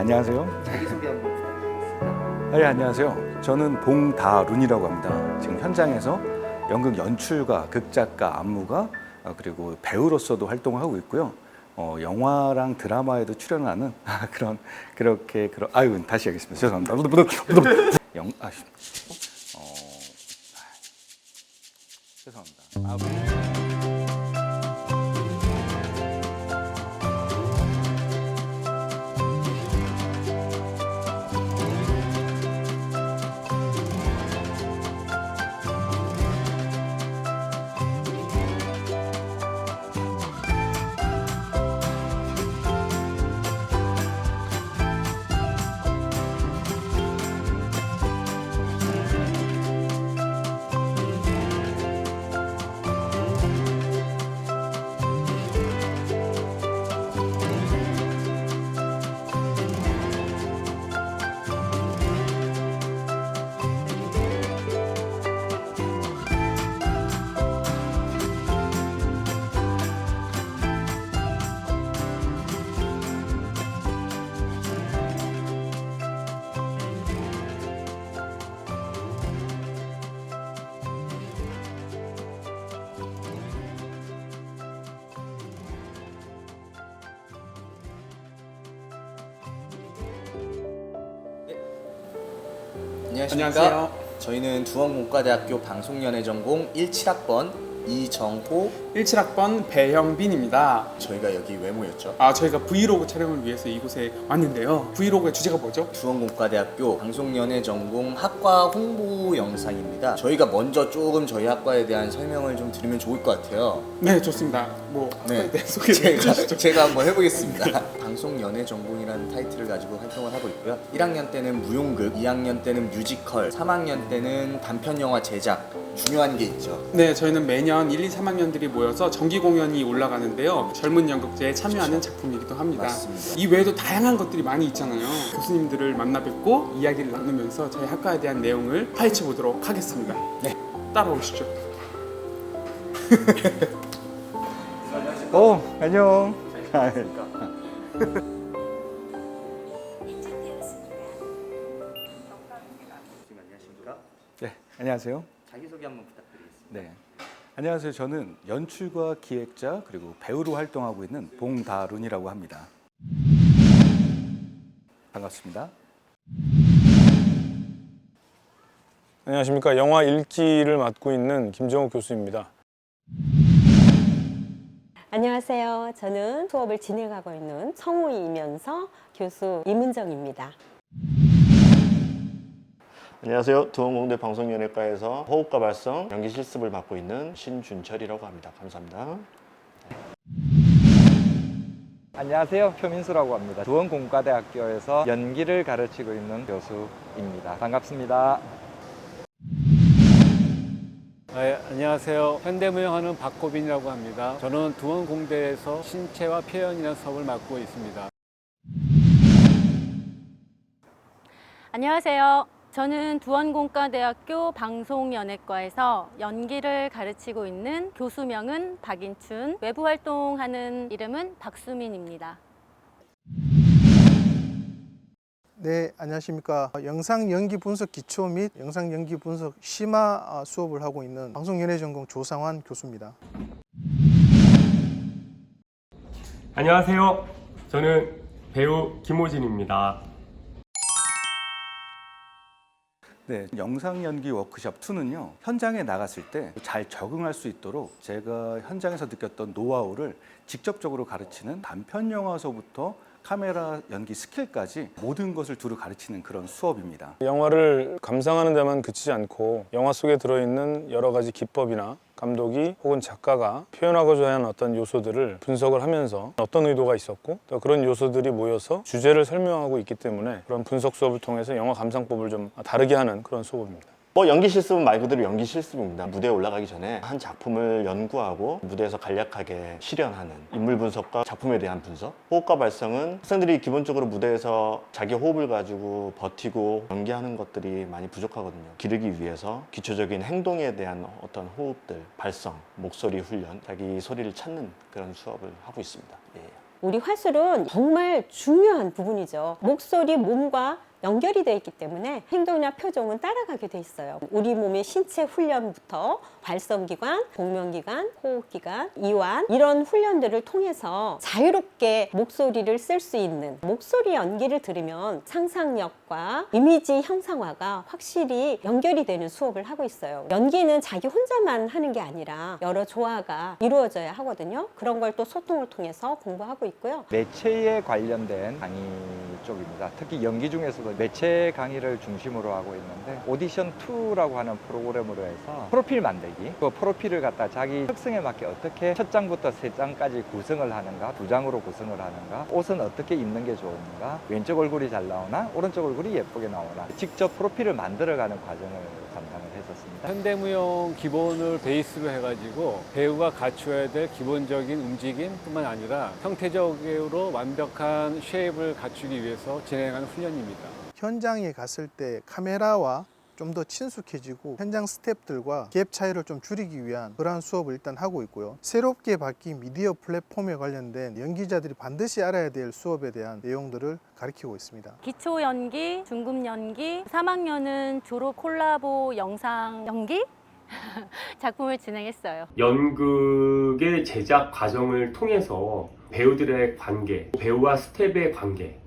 안녕하십니까? 네, 안녕하세요. 자기소개 한번 부탁드리겠습니다. 안녕하세요. 저는 봉다룬이라고 합니다. 지금 현장에서 연극 연출가, 극작가, 안무가 아, 그리고 배우로서도 활동을 하고 있고요. 어, 영화랑 드라마에도 출연하는 아, 그런 그렇게 그런 아유 다시 하겠습니다. 죄송합니다. 영 아, 씨. 어, 아, 죄송합니다. 아, 안녕하십니까? 안녕하세요. 저희는 두원공과대학교 방송연애 전공 17학번 이정호 17학번 배형빈입니다. 저희가 여기 왜 모였죠? 아, 저희가 브이로그 촬영을 위해서 이곳에 왔는데요. 브이로그의 주제가 뭐죠? 두원공과대학교 방송연애 전공 학과 홍보 영상입니다. 저희가 먼저 조금 저희 학과에 대한 설명을 좀 드리면 좋을 것 같아요. 네, 좋습니다. 뭐 네, 네, 소개 좀 제가, 해주시죠. 제가 한번 해보겠습니다. 방송연애 전공이라는 타이틀을 가지고 활동을 하고 있고요. 1학년 때는 무용극, 2학년 때는 뮤지컬, 3학년 때는 단편 영화 제작 중요한 게 있죠. 네, 저희는 매년 1, 2, 3학년들이 모여서 정기 공연이 올라가는데요. 젊은 연극제에 참여하는 작품이기도 합니다. 맞습니다. 이 외에도 다양한 것들이 많이 있잖아요. 교수님들을 만나 뵙고 이야기를 나누면서 저희 학과에 대한 내용을 파헤쳐 보도록 하겠습니다. 네. 따라오시죠. 어 안녕. 안녕하십니까? 네 안녕하세요. 자기소개 한번 부탁드리겠습니다. 네. 안녕하세요. 저는 연출가, 기획자 그리고 배우로 활동하고 있는 봉다룬이라고 합니다. 반갑습니다. 안녕하십니까. 영화 읽기를 맡고 있는 김정욱 교수입니다. 안녕하세요. 저는 수업을 진행하고 있는 성우이면서 교수 이문정입니다. 안녕하세요. 두원공대 방송연예과에서 호흡과 발성, 연기 실습을 맡고 있는 신준철이라고 합니다. 감사합니다. 안녕하세요. 표민수라고 합니다. 두원공과대학교에서 연기를 가르치고 있는 교수입니다. 반갑습니다. 네, 안녕하세요. 현대무용하는 박고빈이라고 합니다. 저는 두원공대에서 신체와 표현이라는 수업을 맡고 있습니다. 안녕하세요. 저는 두원공과대학교 방송연예과에서 연기를 가르치고 있는 교수명은 박인춘, 외부 활동하는 이름은 박수민입니다. 네, 안녕하십니까. 영상 연기 분석 기초 및 영상 연기 분석 심화 아, 수업을 하고 있는 방송연예전공 조상환 교수입니다. 안녕하세요. 저는 배우 김호진입니다. 네, 영상 연기 워크숍 2는요. 현장에 나갔을 때 잘 적응할 수 있도록 제가 현장에서 느꼈던 노하우를 직접적으로 가르치는 단편 영화서부터 카메라 연기 스킬까지 모든 것을 두루 가르치는 그런 수업입니다. 영화를 감상하는 데만 그치지 않고 영화 속에 들어있는 여러 가지 기법이나 감독이 혹은 작가가 표현하고자 하는 어떤 요소들을 분석을 하면서 어떤 의도가 있었고 또 그런 요소들이 모여서 주제를 설명하고 있기 때문에 그런 분석 수업을 통해서 영화 감상법을 좀 다르게 하는 그런 수업입니다. 뭐 연기 실습은 말 그대로 연기 실습입니다. 무대에 올라가기 전에 한 작품을 연구하고 무대에서 간략하게 실현하는 인물 분석과 작품에 대한 분석. 호흡과 발성은 학생들이 기본적으로 무대에서 자기 호흡을 가지고 버티고 연기하는 것들이 많이 부족하거든요. 기르기 위해서 기초적인 행동에 대한 어떤 호흡들, 발성, 목소리 훈련, 자기 소리를 찾는 그런 수업을 하고 있습니다. 예. 우리 화술은 정말 중요한 부분이죠. 목소리, 몸과 연결이 되어 있기 때문에 행동이나 표정은 따라가게 돼 있어요. 우리 몸의 신체 훈련부터 발성기관, 공명기관, 호흡기관, 이완 이런 훈련들을 통해서 자유롭게 목소리를 쓸 수 있는 목소리 연기를 들으면 상상력과 이미지 형상화가 확실히 연결이 되는 수업을 하고 있어요. 연기는 자기 혼자만 하는 게 아니라 여러 조화가 이루어져야 하거든요. 그런 걸 또 소통을 통해서 공부하고 있고요. 매체에 관련된 강의 쪽입니다. 특히 연기 중에서도 매체 강의를 중심으로 하고 있는데 오디션 2라고 하는 프로그램으로 해서 프로필 만들기. 그 프로필을 갖다 자기 특성에 맞게 어떻게 첫 장부터 세 장까지 구성을 하는가, 두 장으로 구성을 하는가, 옷은 어떻게 입는 게 좋은가, 왼쪽 얼굴이 잘 나오나, 오른쪽 얼굴이 예쁘게 나오나, 직접 프로필을 만들어가는 과정을 담당을 했었습니다. 현대무용 기본을 베이스로 해가지고 배우가 갖추어야 될 기본적인 움직임뿐만 아니라 형태적으로 완벽한 쉐입을 갖추기 위해서 진행하는 훈련입니다. 현장에 갔을 때 카메라와 좀 더 친숙해지고 현장 스태프들과 갭 차이를 좀 줄이기 위한 그러한 수업을 일단 하고 있고요. 새롭게 바뀐 미디어 플랫폼에 관련된 연기자들이 반드시 알아야 될 수업에 대한 내용들을 가르치고 있습니다. 기초 연기, 중급 연기, 3학년은 졸업 콜라보 영상 연기 작품을 진행했어요. 연극의 제작 과정을 통해서 배우들의 관계, 배우와 스텝의 관계,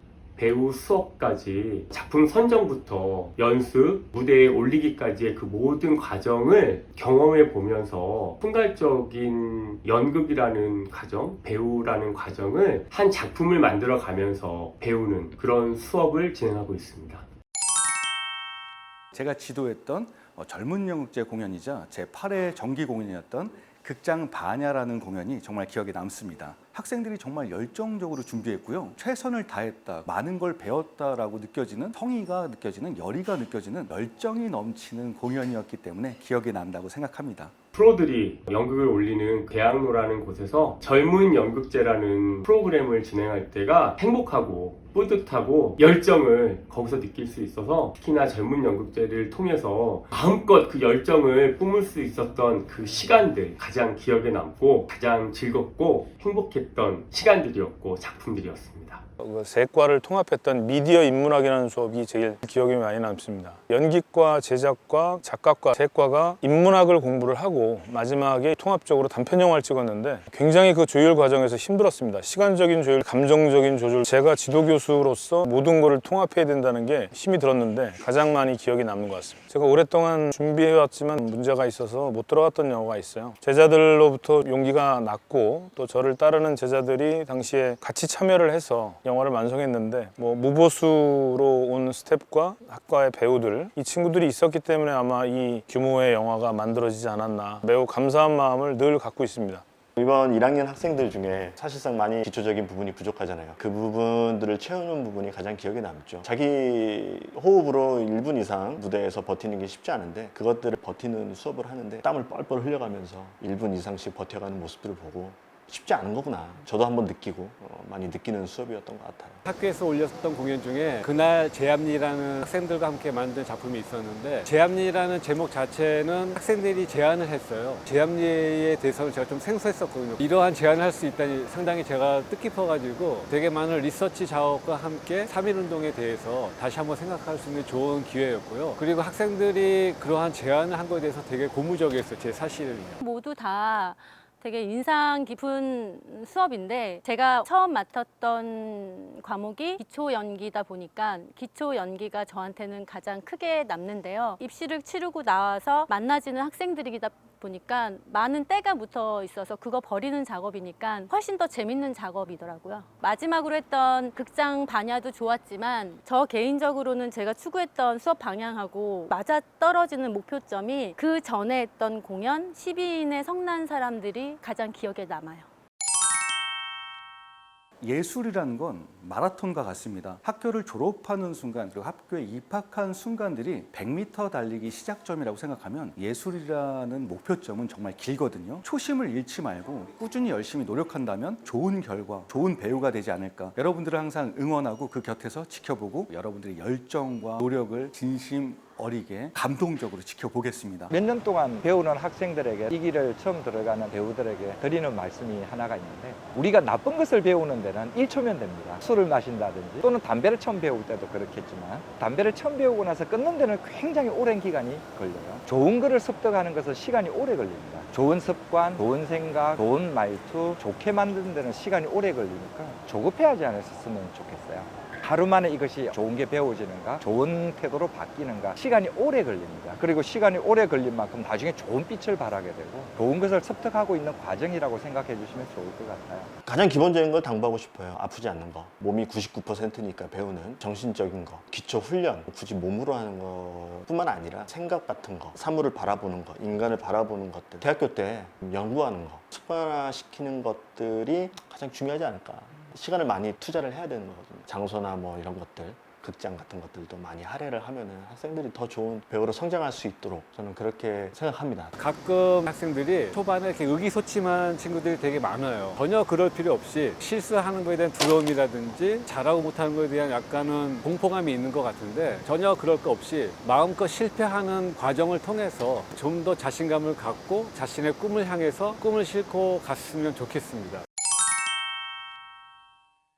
배우 수업까지 작품 선정부터 연습, 무대에 올리기까지의 그 모든 과정을 경험해 보면서 순간적인 연극이라는 과정, 배우라는 과정을 한 작품을 만들어 가면서 배우는 그런 수업을 진행하고 있습니다. 제가 지도했던 어, 젊은 연극제 공연이자 제 8회 정기 공연이었던 극장 반야라는 공연이 정말 기억에 남습니다. 학생들이 정말 열정적으로 준비했고요. 최선을 다했다, 많은 걸 배웠다라고 느껴지는 성의가 느껴지는 열의가 느껴지는 열정이 넘치는 공연이었기 때문에 기억에 난다고 생각합니다. 프로들이 연극을 올리는 대학로라는 곳에서 젊은 연극제라는 프로그램을 진행할 때가 행복하고 뿌듯하고 열정을 거기서 느낄 수 있어서 특히나 젊은 연극제를 통해서 마음껏 그 열정을 뿜을 수 있었던 그 시간들 가장 기억에 남고 가장 즐겁고 행복했던 시간들이었고 작품들이었습니다. 그 세과를 통합했던 미디어 인문학이라는 수업이 제일 기억에 많이 남습니다. 연기과, 제작과, 작가과 세 과가 인문학을 공부를 하고 마지막에 통합적으로 단편 영화를 찍었는데 굉장히 그 조율 과정에서 힘들었습니다. 시간적인 조율, 감정적인 조절. 제가 지도 교수 로서 모든 거를 통합해야 된다는 게 힘이 들었는데 가장 많이 기억에 남는 것 같습니다. 제가 오랫동안 준비해왔지만 문제가 있어서 못 들어갔던 영화가 있어요. 제자들로부터 용기가 났고 또 저를 따르는 제자들이 당시에 같이 참여를 해서 영화를 완성했는데 뭐 무보수로 온 스텝과 학과의 배우들 이 친구들이 있었기 때문에 아마 이 규모의 영화가 만들어지지 않았나 매우 감사한 마음을 늘 갖고 있습니다. 이번 1학년 학생들 중에 사실상 많이 기초적인 부분이 부족하잖아요. 그 부분들을 채우는 부분이 가장 기억에 남죠. 자기 호흡으로 1분 이상 무대에서 버티는 게 쉽지 않은데 그것들을 버티는 수업을 하는데 땀을 뻘뻘 흘려가면서 1분 이상씩 버텨가는 모습들을 보고 쉽지 않은 거구나. 저도 한번 느끼고 어, 많이 느끼는 수업이었던 것 같아요. 학교에서 올렸던 공연 중에 그날 제암리라는 학생들과 함께 만든 작품이 있었는데 제암리라는 제목 자체는 학생들이 제안을 했어요. 제암리에 대해서는 제가 좀 생소했었거든요. 이러한 제안을 할 수 있다니 상당히 제가 뜻깊어가지고 되게 많은 리서치 작업과 함께 3.1운동에 대해서 다시 한번 생각할 수 있는 좋은 기회였고요. 그리고 학생들이 그러한 제안을 한 거에 대해서 되게 고무적이었어요. 제 사실은요. 모두 다 되게 인상 깊은 수업인데 제가 처음 맡았던 과목이 기초 연기다 보니까 기초 연기가 저한테는 가장 크게 남는데요. 입시를 치르고 나와서 만나지는 학생들이다 보니까 많은 때가 묻어 있어서 그거 버리는 작업이니까 훨씬 더 재밌는 작업이더라고요. 마지막으로 했던 극장 반야도 좋았지만 저 개인적으로는 제가 추구했던 수업 방향하고 맞아 떨어지는 목표점이 그 전에 했던 공연 12인의 성난 사람들이 가장 기억에 남아요. 예술이라는 건 마라톤과 같습니다. 학교를 졸업하는 순간 그리고 학교에 입학한 순간들이 100m 달리기 시작점이라고 생각하면 예술이라는 목표점은 정말 길거든요. 초심을 잃지 말고 꾸준히 열심히 노력한다면 좋은 결과, 좋은 배우가 되지 않을까. 여러분들을 항상 응원하고 그 곁에서 지켜보고 여러분들의 열정과 노력을 진심 어리게 감동적으로 지켜보겠습니다. 몇 년 동안 배우는 학생들에게 이 길을 처음 들어가는 배우들에게 드리는 말씀이 하나가 있는데 우리가 나쁜 것을 배우는 데는 1초면 됩니다. 술을 마신다든지 또는 담배를 처음 배울 때도 그렇겠지만 담배를 처음 배우고 나서 끊는 데는 굉장히 오랜 기간이 걸려요. 좋은 거를 습득하는 것은 시간이 오래 걸립니다. 좋은 습관, 좋은 생각, 좋은 말투, 좋게 만드는 데는 시간이 오래 걸리니까 조급해하지 않았으면 좋겠어요. 하루 만에 이것이 좋은 게 배워지는가, 좋은 태도로 바뀌는가, 시간이 오래 걸립니다. 그리고 시간이 오래 걸린 만큼 나중에 좋은 빛을 발하게 되고, 좋은 것을 습득하고 있는 과정이라고 생각해 주시면 좋을 것 같아요. 가장 기본적인 걸 당부하고 싶어요. 아프지 않는 거. 몸이 99%니까 배우는 정신적인 거, 기초 훈련, 굳이 몸으로 하는 것 뿐만 아니라 생각 같은 거, 사물을 바라보는 거, 인간을 바라보는 것들, 대학교 때 연구하는 거, 습관화시키는 것들이 가장 중요하지 않을까. 시간을 많이 투자를 해야 되는 거거든요. 장소나 뭐 이런 것들. 극장 같은 것들도 많이 할애를 하면은 학생들이 더 좋은 배우로 성장할 수 있도록 저는 그렇게 생각합니다. 가끔 학생들이 초반에 이렇게 의기소침한 친구들이 되게 많아요. 전혀 그럴 필요 없이 실수하는 거에 대한 두려움이라든지 잘하고 못하는 거에 대한 약간은 공포감이 있는 것 같은데 전혀 그럴 거 없이 마음껏 실패하는 과정을 통해서 좀 더 자신감을 갖고 자신의 꿈을 향해서 꿈을 싣고 갔으면 좋겠습니다.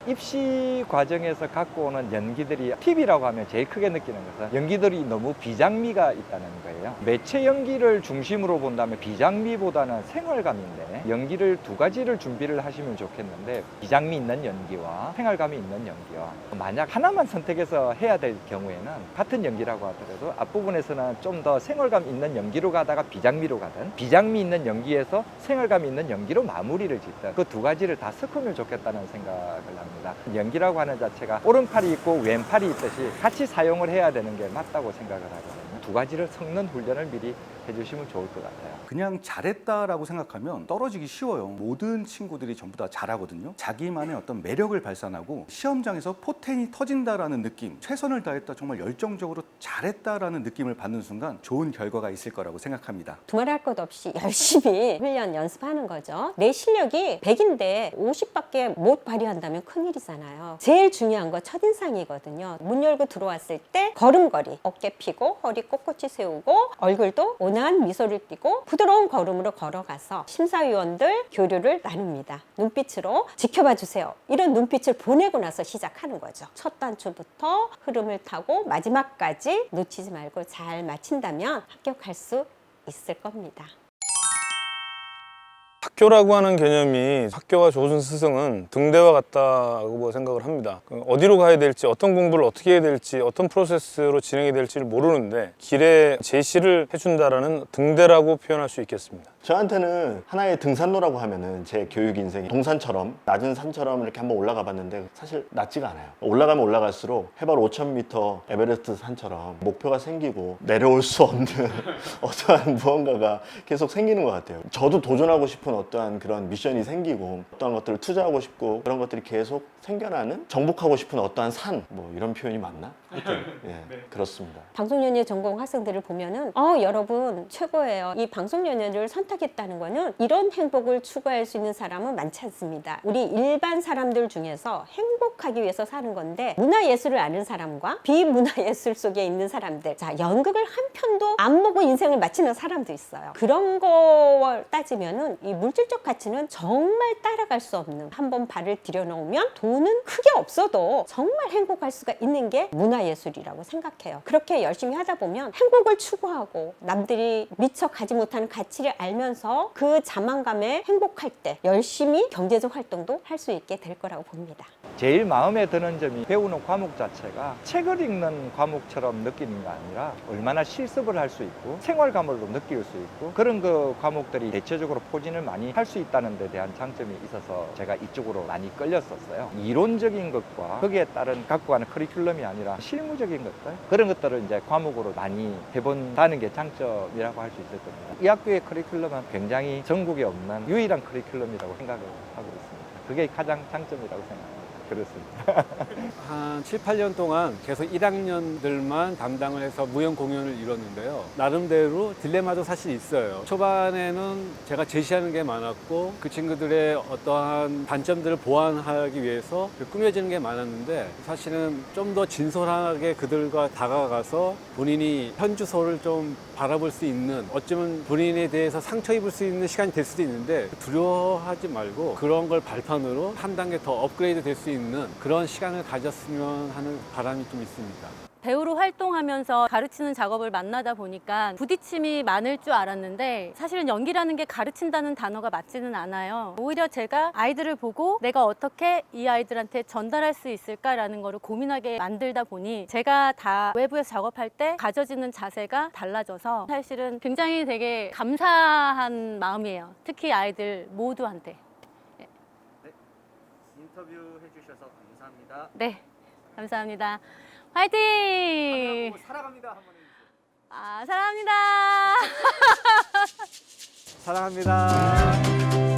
입시 과정에서 갖고 오는 연기들이 팁이라고 하면 제일 크게 느끼는 것은 연기들이 너무 비장미가 있다는 거예요. 매체 연기를 중심으로 본다면 비장미보다는 생활감인데 연기를 두 가지를 준비를 하시면 좋겠는데 비장미 있는 연기와 생활감이 있는 연기와 만약 하나만 선택해서 해야 될 경우에는 같은 연기라고 하더라도 앞부분에서는 좀 더 생활감 있는 연기로 가다가 비장미로 가든 비장미 있는 연기에서 생활감 있는 연기로 마무리를 짓든 그 두 가지를 다 섞으면 좋겠다는 생각을 합니다. 연기라고 하는 자체가 오른팔이 있고 왼팔이 있듯이 같이 사용을 해야 되는 게 맞다고 생각을 하거든요. 두 가지를 섞는 훈련을 미리 해주시면 좋을 것 같아요. 그냥 잘했다라고 생각하면 떨어지기 쉬워요. 모든 친구들이 전부 다 잘하거든요. 자기만의 어떤 매력을 발산하고 시험장에서 포텐이 터진다라는 느낌, 최선을 다했다, 정말 열정적으로 잘했다라는 느낌을 받는 순간 좋은 결과가 있을 거라고 생각합니다. 두말할 것 없이 열심히 훈련 연습하는 거죠. 내 실력이 100인데 50밖에 못 발휘한다면 큰일이잖아요. 제일 중요한 거 첫인상이거든요. 문 열고 들어왔을 때 걸음걸이, 어깨 피고 허리 꼿꼿이 세우고 얼굴도 온 화한 미소를 띠고 부드러운 걸음으로 걸어가서 심사위원들 교류를 나눕니다. 눈빛으로 지켜봐 주세요. 이런 눈빛을 보내고 나서 시작하는 거죠. 첫 단추부터 흐름을 타고 마지막까지 놓치지 말고 잘 마친다면 합격할 수 있을 겁니다. 학교라고 하는 개념이 학교가 좋은 스승은 등대와 같다고 생각을 합니다. 그 어디로 가야 될지, 어떤 공부를 어떻게 해야 될지, 어떤 프로세스로 진행이 될지를 모르는데 길에 제시를 해준다라는 등대라고 표현할 수 있겠습니다. 저한테는 하나의 등산로라고 하면은 제 교육 인생이 동산처럼 낮은 산처럼 이렇게 한번 올라가 봤는데 사실 낮지가 않아요. 올라가면 올라갈수록 해발 5,000m 에베레스트 산처럼 목표가 생기고 내려올 수 없는 어떠한 무언가가 계속 생기는 것 같아요. 저도 도전하고 싶은 어떠한 그런 미션이 생기고 어떠한 것들을 투자하고 싶고 그런 것들이 계속 생겨나는 정복하고 싶은 어떠한 산 뭐 이런 표현이 맞나? 하여튼 예, 그렇습니다. 방송연예 전공 학생들을 보면은 어 여러분 최고예요. 이 방송연예를 선택했다는 거는 이런 행복을 추구할 수 있는 사람은 많지 않습니다. 우리 일반 사람들 중에서 행복하기 위해서 사는 건데 문화예술을 아는 사람과 비문화예술 속에 있는 사람들 자 연극을 한 편도 안 보고 인생을 마치는 사람도 있어요. 그런 걸 따지면은 이 물질적 가치는 정말 따라갈 수 없는 한 번 발을 들여놓으면 돈은 크게 없어도 정말 행복할 수가 있는 게 문화 예술이라고 생각해요. 그렇게 열심히 하다 보면 행복을 추구하고 남들이 미처 가지 못하는 가치를 알면서 그 자만감에 행복할 때 열심히 경제적 활동도 할 수 있게 될 거라고 봅니다. 제일 마음에 드는 점이 배우는 과목 자체가 책을 읽는 과목처럼 느끼는 게 아니라 얼마나 실습을 할 수 있고 생활감으로 느낄 수 있고 그런 그 과목들이 대체적으로 포진을 많이 할 수 있다는 데 대한 장점이 있어서 제가 이쪽으로 많이 끌렸었어요. 이론적인 것과 거기에 따른 갖고 가는 커리큘럼이 아니라 실무적인 것들 그런 것들을 이제 과목으로 많이 해본다는 게 장점이라고 할 수 있을 겁니다. 이 학교의 커리큘럼은 굉장히 전국에 없는 유일한 커리큘럼이라고 생각을 하고 있습니다. 그게 가장 장점이라고 생각합니다. 그렇습니다. 한 7, 8년 동안 계속 1학년들만 담당을 해서 무용 공연을 이뤘는데요. 나름대로 딜레마도 사실 있어요. 초반에는 제가 제시하는 게 많았고 그 친구들의 어떠한 단점들을 보완하기 위해서 꾸며지는 게 많았는데 사실은 좀 더 진솔하게 그들과 다가가서 본인이 현주소를 좀 바라볼 수 있는 어쩌면 본인에 대해서 상처 입을 수 있는 시간이 될 수도 있는데 두려워하지 말고 그런 걸 발판으로 한 단계 더 업그레이드 될 수 있는 그런 시간을 가졌으면 하는 바람이 좀 있습니다. 배우로 활동하면서 가르치는 작업을 만나다 보니까 부딪힘이 많을 줄 알았는데 사실은 연기라는 게 가르친다는 단어가 맞지는 않아요. 오히려 제가 아이들을 보고 내가 어떻게 이 아이들한테 전달할 수 있을까라는 거를 고민하게 만들다 보니 제가 다 외부에서 작업할 때 가져지는 자세가 달라져서 사실은 굉장히 되게 감사한 마음이에요. 특히 아이들 모두한테. 인터뷰 해주셔서 감사합니다. 네, 감사합니다. 화이팅! 사랑합니다 한번 해주세요. 아, 사랑합니다. 사랑합니다.